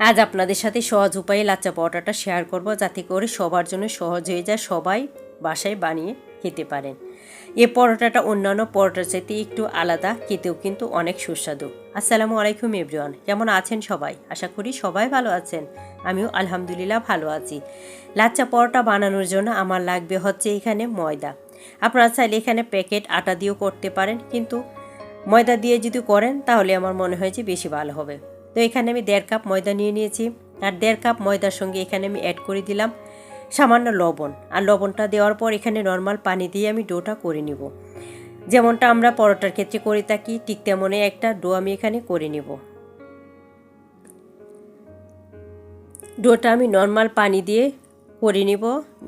আজ আপনাদের সাথে সহজ উপায়ে লাচ্চা পরোটাটা শেয়ার করব, যাতে করে সবার জন্য সহজ হয়ে যায়, সবাই বাসায় বানিয়ে খেতে পারেন। এ পরোটাটা অন্যান্য পরোটার চাইতে একটু আলাদা, খেতেও কিন্তু অনেক সুস্বাদু। আসসালামু আলাইকুম এভরিওয়ান কেমন আছেন সবাই? আশা করি সবাই ভালো আছেন। আমিও আলহামদুলিল্লাহ ভালো আছি। লাচ্চা পরোটা বানানোর জন্য আমার লাগবে হচ্ছে এখানে ময়দা। আপনারা চাইলে এখানে প্যাকেট আটা দিয়েও করতে পারেন, কিন্তু ময়দা দিয়ে যদি করেন, তাহলে আমার মনে হয় যে বেশি ভালো হবে। তো এখানে আমি দেড় কাপ ময়দা নিয়ে নিয়েছি। আর দেড় কাপ ময়দার সঙ্গে এখানে আমি অ্যাড করে দিলাম সামান্য লবণ। আর লবণটা দেওয়ার পর এখানে নর্মাল পানি দিয়ে আমি ডোটা করে নিব। যেমনটা আমরা পরোটার ক্ষেত্রে করে থাকি, ঠিক তেমনই একটা ডো আমি এখানে করে নিব। ডোটা আমি নর্মাল পানি দিয়ে করে নিব।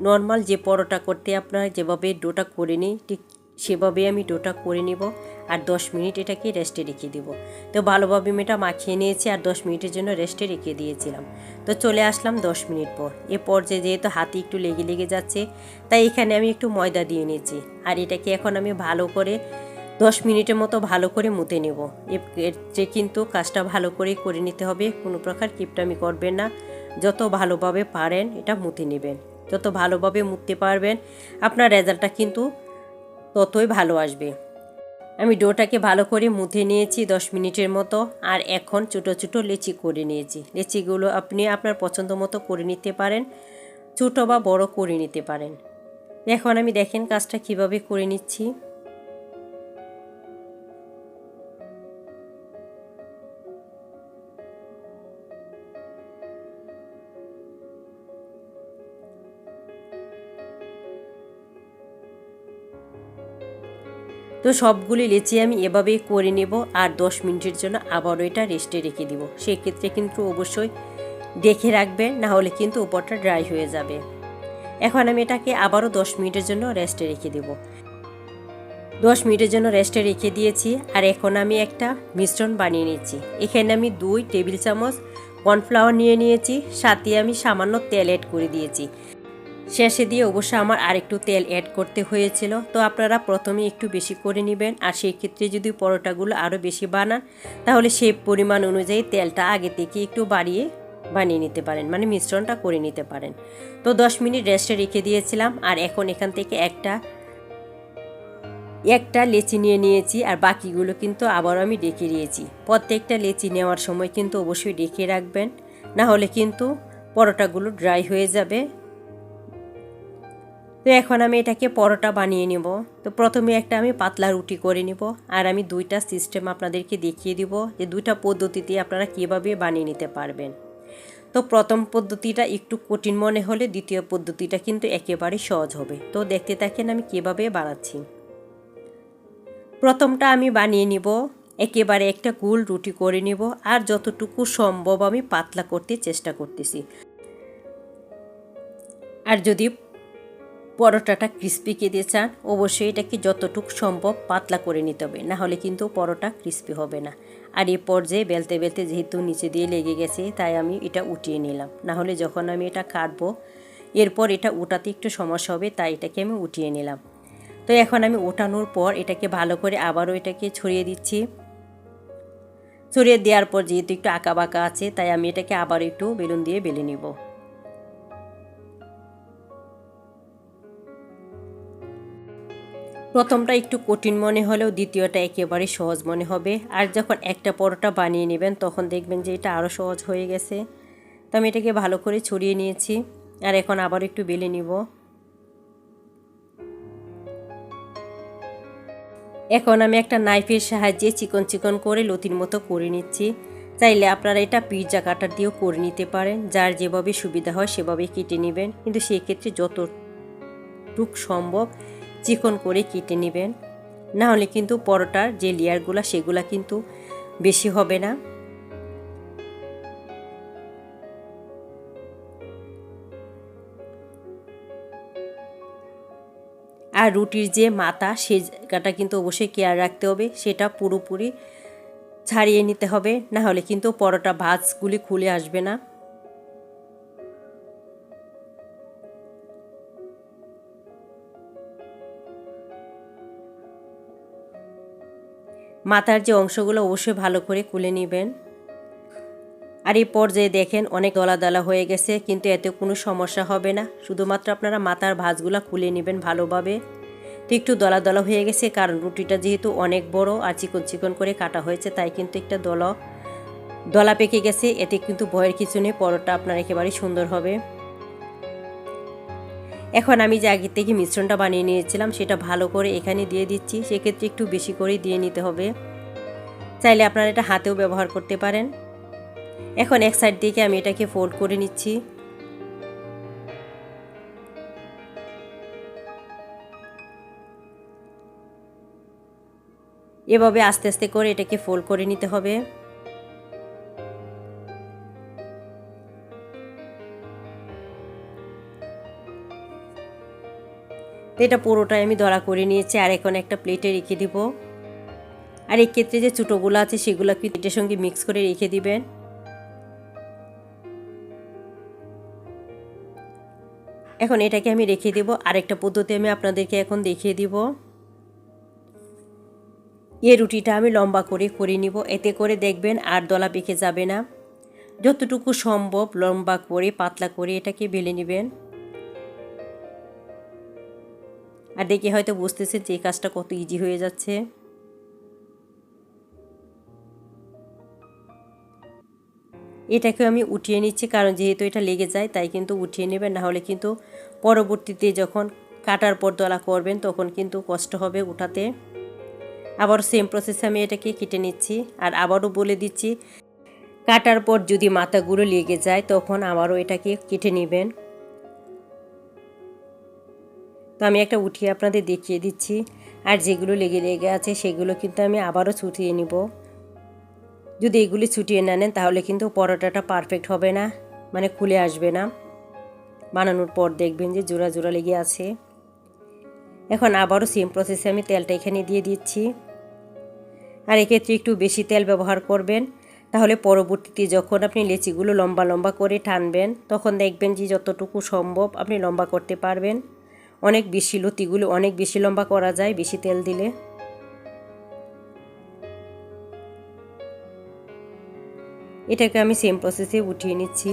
নর্মাল যে পরোটা করতে আপনারা যেভাবে ডোটা করে নিই, ঠিক সেভাবে আমি ডোটা করে নিব আর দশ মিনিট এটাকে রেস্টে রেখে দিব। তো ভালোভাবে আমি এটা মাখিয়ে নিয়েছি আর দশ মিনিটের জন্য রেস্টে রেখে দিয়েছিলাম। তো চলে আসলাম দশ মিনিট পর। এ পর্যায়ে যেহেতু হাতে একটু লেগে লেগে যাচ্ছে, তাই এখানে আমি একটু ময়দা দিয়ে নিয়েছি। আর এটাকে এখন আমি ভালো করে দশ মিনিটের মতো ভালো করে মুতে নেব। এর কিন্তু কাজটা ভালো করে করে নিতে হবে। কোনো প্রকার কিপটামি করবেন না। যত ভালোভাবে পারেন এটা মুতে নেবেন। যত ভালোভাবে মুততে পারবেন, আপনার রেজাল্টটা কিন্তু ততই ভালো আসবে। আমি ডোটাকে ভালো করে মুথে নিয়েছি দশ মিনিটের মতো, আর এখন ছোটো ছোটো লেচি করে নিয়েছি। লেচিগুলো আপনি আপনার পছন্দ মতো করে নিতে পারেন, ছোটো বা বড় করে নিতে পারেন। এখন আমি দেখেন কাজটা কীভাবে করে নিচ্ছি। তো সবগুলি লেচি আমি এভাবেই করে নেব আর দশ মিনিটের জন্য আবারও এটা রেস্টে রেখে দিব। সেক্ষেত্রে কিন্তু অবশ্যই দেখে রাখবেন, না হলে কিন্তু উপরটা ড্রাই হয়ে যাবে। এখন আমি এটাকে আবারও দশ মিনিটের জন্য রেস্টে রেখে দেব। দশ মিনিটের জন্য রেস্টে রেখে দিয়েছি আর এখন আমি একটা মিশ্রণ বানিয়ে নিচ্ছি। এখানে আমি দুই টেবিল চামচ কর্নফ্লাওয়ার নিয়ে নিয়েছি, সাথে আমি সামান্য তেল অ্যাড করে দিয়েছি। শেষে দিয়ে অবশ্য আমার আরেকটু তেল অ্যাড করতে হয়েছিল। তো আপনারা প্রথমে একটু বেশি করে নেবেন। আর সেই ক্ষেত্রে যদি পরোটাগুলো আরও বেশি বানান, তাহলে সেই পরিমাণ অনুযায়ী তেলটা আগে থেকে একটু বাড়িয়ে বানিয়ে নিতে পারেন। মানে মিশ্রণটা করে নিতে পারেন। তো দশ মিনিট রেস্টে রেখে দিয়েছিলাম। আর এখন এখান থেকে একটা একটা লেচি নিয়ে নিয়েছি। আর বাকিগুলো কিন্তু আবারও আমি ডেকে দিয়েছি প্রত্যেকটা লেচি নেওয়ার সময় কিন্তু অবশ্যই ডেকে রাখবেন। না হলে কিন্তু পরোটাগুলো ড্রাই হয়ে যাবে। তো এখন আমি এটাকে পরোটা বানিয়ে নেব। তো প্রথমে একটা আমি পাতলা রুটি করে নিব আর আমি দুইটা সিস্টেম আপনাদেরকে দেখিয়ে দিব যে দুইটা পদ্ধতিতে আপনারা কীভাবে বানিয়ে নিতে পারবেন। তো প্রথম পদ্ধতিটা একটু কঠিন মনে হলে দ্বিতীয় পদ্ধতিটা কিন্তু একেবারে সহজ হবে। তো দেখতে থাকেন আমি কীভাবে বানাচ্ছি। প্রথমটা আমি বানিয়ে নিব, একেবারে একটা গোল রুটি করে নিব আর যতটুকু সম্ভব আমি পাতলা করতে চেষ্টা করতেছি। আর যদি পরোটাটা ক্রিস্পি খেতে চান, অবশ্যই এটাকে যতটুকু সম্ভব পাতলা করে নিতে হবে, না হলে কিন্তু পরোটা ক্রিস্পি হবে না। আর এই পর্যায়ে বেলতে বেলতে যেহেতু নিচে দিয়ে লেগে গেছে, তাই আমি এটা উঠিয়ে নিলাম। না হলে যখন আমি এটা কাটবো, এরপর এটা উঠাতে একটু সমস্যা হবে, তাই এটাকে আমি উঠিয়ে নিলাম। তো এখন আমি ওঠানোর পর এটাকে ভালো করে আবারও এটাকে ছড়িয়ে দিচ্ছি। ছড়িয়ে দেওয়ার পর যেহেতু একটু আঁকা বাঁকা আছে, তাই আমি এটাকে আবার একটু বেলুন দিয়ে বেলে নিব। প্রথমটা একটু কঠিন মনে হলেও দ্বিতীয়টা একেবারে সহজ মনে হবে। আর যখন একটা পরোটা বানিয়ে নেবেন, তখন দেখবেন যে এটা আরও সহজ হয়ে গেছে। তো আমি এটাকে ভালো করে ছড়িয়ে নিয়েছি। আর এখন আবার একটু বেলে নিব। এখন আমি একটা নাইফের সাহায্যে চিকন চিকন করে লতির মতো করে নিচ্ছি। চাইলে আপনারা এটা পিৎজা কাটার দিয়েও করে নিতে পারেন। যার যেভাবে সুবিধা হয় সেভাবে কেটে নেবেন। কিন্তু সেক্ষেত্রে যতটুক সম্ভব চিকন করে কেটে নেবেন। না হলে কিন্তু পরোটার যে লেয়ারগুলো, সেগুলো কিন্তু বেশি হবে না। আর রুটির যে মাথা সেটা কিন্তু অবশ্যই কেয়ার রাখতে হবে। সেটা পুরোপুরি ছাড়িয়ে নিতে হবে। না হলে কিন্তু পরোটা ভাজগুলি খুলে আসবে না। মাথার যে অংশগুলো অবশ্যই ভালো করে কুলে নেবেন। আর এই পর্যায়ে দেখেন অনেক দলা দলা হয়ে গেছে, কিন্তু এতে কোনো সমস্যা হবে না। শুধুমাত্র আপনারা মাথার ভাঁজগুলো খুলে নেবেন ভালোভাবে। তো একটু দলা দলা হয়ে গেছে, কারণ রুটিটা যেহেতু অনেক বড় আর চিকন চিকন করে কাটা হয়েছে, তাই কিন্তু একটা দলা দলা পেকে গেছে। এতে কিন্তু ভয়ের কিছু নেই, পরোটা আপনার একেবারেই সুন্দর হবে। এখন আমি যে আগে থেকে মিশ্রণটা বানিয়ে নিয়েছিলাম, সেটা ভালো করে এখানে দিয়ে দিচ্ছি। সেক্ষেত্রে একটু বেশি করে দিয়ে নিতে হবে। চাইলে আপনারা এটা হাতেও ব্যবহার করতে পারেন। এখন এক সাইড থেকে আমি এটাকে ফোল্ড করে নিচ্ছি। এভাবে আস্তে আস্তে করে এটাকে ফোল্ড করে নিতে হবে। তো এটা পুরোটাই আমি দড়া করে নিয়েছি, আর এখন একটা প্লেটে রেখে দিব। আর এই ক্ষেত্রে যে ছোটোগুলো আছে, সেগুলো প্লেটের সঙ্গে মিক্স করে রেখে দিবেন? এখন এটাকে আমি রেখে দেব। আরেকটা পদ্ধতি আমি আপনাদেরকে এখন দেখিয়ে দিব। এই রুটিটা আমি লম্বা করে করে নিব। এতে করে দেখবেন আর দলা পেকে যাবে না। যতটুকু সম্ভব লম্বা করে, পাতলা করে এটাকে বেলে নেবেন। আর দেখে হয়তো বুঝতেছেন যে এই কাজটা কত ইজি হয়ে যাচ্ছে। এটাকে আমি উঠিয়ে নিচ্ছি, কারণ যেহেতু এটা লেগে যায়, তাই কিন্তু উঠিয়ে নেবেন, না হলে কিন্তু পরবর্তীতে যখন কাটার পর দলা করবেন, তখন কিন্তু কষ্ট হবে উঠাতে। আবার সেম প্রসেসে আমি এটাকে কেটে নিচ্ছি, আর আবারও বলে দিচ্ছি, কাটার পর যদি মাথাগুলো লেগে যায়, তখন আবারও এটাকে কেটে নেবেন। তো আমি একটা উঠিয়ে আপনাদের দেখিয়ে দিচ্ছি। আর যেগুলো লেগে লেগে আছে সেগুলো কিন্তু আমি আবারও ছুটিয়ে নিব। যদি এগুলি ছুটিয়ে না নেন তাহলে কিন্তু পরোটাটা পারফেক্ট হবে না মানে খুলে আসবে না। বানানোর পর দেখবেন যে জোড়া জোড়া লেগে আছে। এখন আবারও সেম প্রসেসে আমি তেলটা এখানে দিয়ে দিচ্ছি। আর এক্ষেত্রে একটু বেশি তেল ব্যবহার করবেন। তাহলে পরবর্তীতে যখন আপনি লেচিগুলো লম্বা লম্বা করে টানবেন, তখন দেখবেন যে যতটুকু সম্ভব আপনি লম্বা করতে পারবেন। অনেক বেশি, লতিগুলো অনেক বেশি লম্বা করা যায়, বেশি তেল দিলে। এটাকে আমি সেম প্রসেসে উঠিয়ে নিচ্ছি।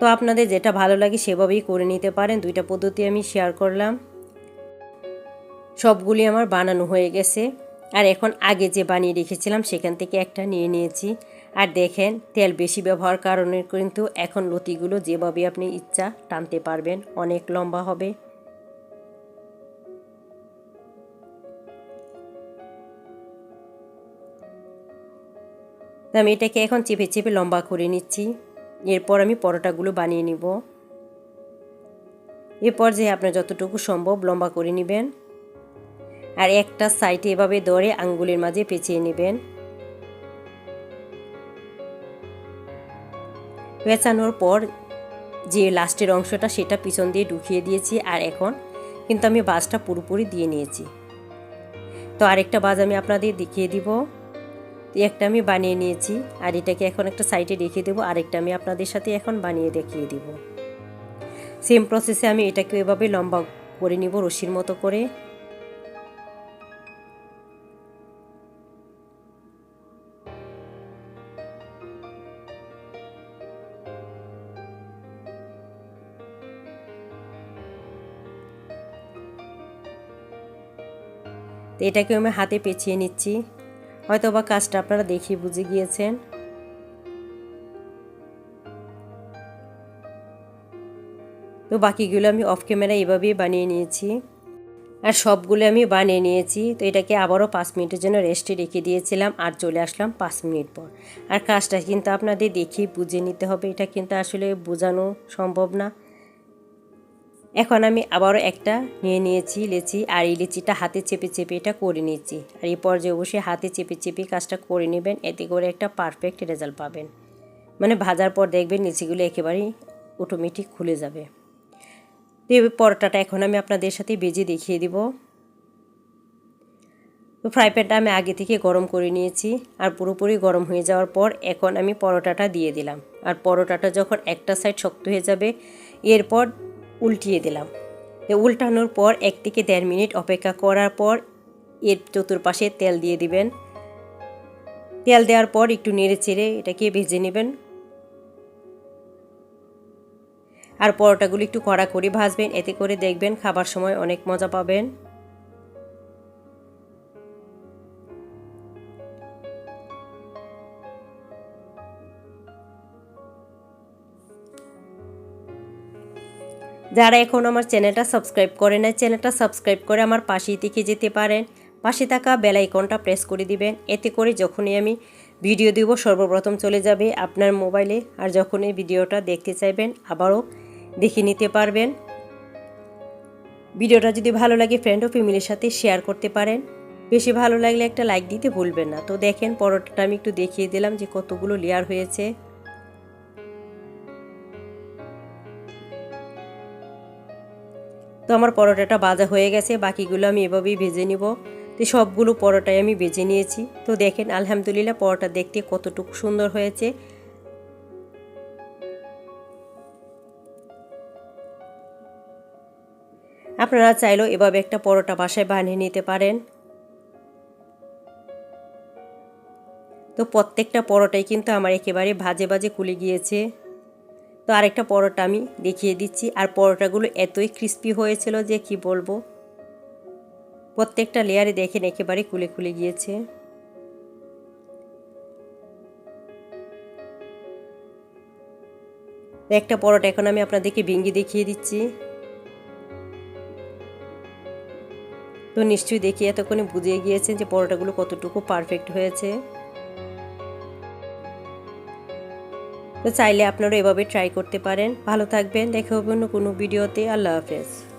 তো আপনাদের যেটা ভালো লাগে সেভাবেই করে নিতে পারেন। দুইটা পদ্ধতি আমি শেয়ার করলাম। সবগুলি আমার বানানো হয়ে গেছে। আর এখন আগে যে বানিয়ে রেখেছিলাম, সেখান থেকে একটা নিয়ে নিয়েছি। আর দেখেন, তেল বেশি ব্যবহার কারণে কিন্তু এখন লতিগুলো যেভাবে আপনি ইচ্ছা টানতে পারবেন, অনেক লম্বা হবে। আমি এটাকে এখন চেপে চেপে লম্বা করে নিচ্ছি। এরপর আমি পরোটাগুলো বানিয়ে নিব। এরপর যে আপনার যতটুকু সম্ভব লম্বা করে নেবেন। আর একটা সাইডে এভাবে দরে আঙ্গুলের মাঝে পেঁচিয়ে নেবেন। পেঁচানোর পর যে লাস্টের অংশটা, সেটা পিছন দিয়ে ঢুকিয়ে দিয়েছি আর এখন কিন্তু আমি বাসটা পুরোপুরি দিয়ে নিয়েছি। তো আরেকটা বাজ আমি আপনাদের দেখিয়ে দিব। একটা আমি বানিয়ে নিয়েছি আর এটাকে এখন একটা সাইডে রেখে দেবো, আরেকটা আমি আপনাদের সাথে এখন বানিয়ে দেখিয়ে দিব। সেম প্রসেসে আমি এটাকে এভাবে লম্বা করে নিব রশির মতো করে। তো এটাকে আমি হাতে পেঁচিয়ে নিচ্ছি। হয়তো বা কাজটা আপনারা দেখে বুঝে গিয়েছেন। তো বাকিগুলো আমি অফ ক্যামেরা এভাবেই বানিয়ে নিয়েছি। আর সবগুলো আমি বানিয়ে নিয়েছি। তো এটাকে আবারও পাঁচ মিনিটের জন্য রেস্টে রেখে দিয়েছিলাম আর চলে আসলাম পাঁচ মিনিট পর। আর কাজটা কিন্তু আপনাদের দেখেই বুঝে নিতে হবে। এটা কিন্তু আসলে বোঝানো সম্ভব না। এখন আমি আবারও একটা নিয়ে নিয়েছি লেচি আর এই লেচিটা হাতে চেপে চেপে এটা করে নিয়েছি। আর এই পর্যায়ে অবশ্যই হাতে চেপে চেপে কাজটা করে নেবেন, এতে করে একটা পারফেক্ট রেজাল্ট পাবেন। মানে ভাজার পর দেখবেন লিচিগুলো একেবারেই অটোমেটিক খুলে যাবে। তো এই পরোটাটা এখন আমি আপনাদের সাথে বেজে দেখিয়ে দিব। তো ফ্রাই প্যানটা আমি আগে থেকে গরম করে নিয়েছি আর পুরোপুরি গরম হয়ে যাওয়ার পর এখন আমি পরোটাটা দিয়ে দিলাম। আর পরোটাটা যখন একটা সাইড শক্ত হয়ে যাবে, এরপর উল্টিয়ে দিলাম। উল্টানোর পর এক থেকে দেড় মিনিট অপেক্ষা করার পর এর চতুর্পাশে তেল দিয়ে দিবেন। তেল দেওয়ার পর একটু নেড়ে চেড়ে এটাকে ভেজে নেবেন। আর পরোটাগুলো একটু কড়া করে ভাজবেন। এতে করে দেখবেন খাবার সময় অনেক মজা পাবেন। যারা এখন আমার চ্যানেলটা সাবস্ক্রাইব করে না চ্যানেলটা সাবস্ক্রাইব করে আমার পাশেই থেকে যেতে পারেন। পাশে থাকা বেল আইকনটা প্রেস করে দিবেন। এতে করে যখনই আমি ভিডিও দিব, সর্বপ্রথম চলে যাবে আপনার মোবাইলে। আর যখনই ভিডিওটা দেখতে চাইবেন, আবারও দেখে নিতে পারবেন। ভিডিওটা যদি ভালো লাগে ফ্রেন্ড ও ফ্যামিলির সাথে শেয়ার করতে পারেন। বেশি ভালো লাগলে একটা লাইক দিতে ভুলবেন না। তো দেখেন, পরোটাটা আমি একটু দেখিয়ে দিলাম যে কতগুলো লেয়ার হয়েছে। তো আমার পরোটাটা বাজা হয়ে গেছে, বাকিগুলো আমি এভাবেই ভেজে নিব। তো সবগুলো পরোটাই আমি ভেজে নিয়েছি। তো দেখেন, আলহামদুলিল্লাহ পরোটা দেখতে কতটুকু সুন্দর হয়েছে। আপনারা চাইলেও এভাবে একটা পরোটা বাসায় বানিয়ে নিতে পারেন। তো প্রত্যেকটা পরোটাই কিন্তু আমার একেবারে ভাজে ভাজে খুলে গিয়েছে। তো আরেকটা পরোটা আমি দেখিয়ে দিচ্ছি। আর পরোটাগুলো এতই ক্রিস্পি হয়েছিল যে কি বলব? প্রত্যেকটা লেয়ারে দেখেন একেবারে খুলে খুলে গিয়েছে। একটা পরোটা এখন আমি আপনাদেরকে ভেঙ্গি দেখিয়ে দিচ্ছি। তো নিশ্চয়ই দেখি এতক্ষণে বুঝিয়ে গিয়েছেন যে পরোটাগুলো কতটুকু পারফেক্ট হয়েছে। তো চাইলে আপনারা এভাবে ট্রাই করতে পারেন। ভালো থাকবেন। দেখা হবে অন্য কোনো ভিডিওতে। আল্লাহ হাফেজ।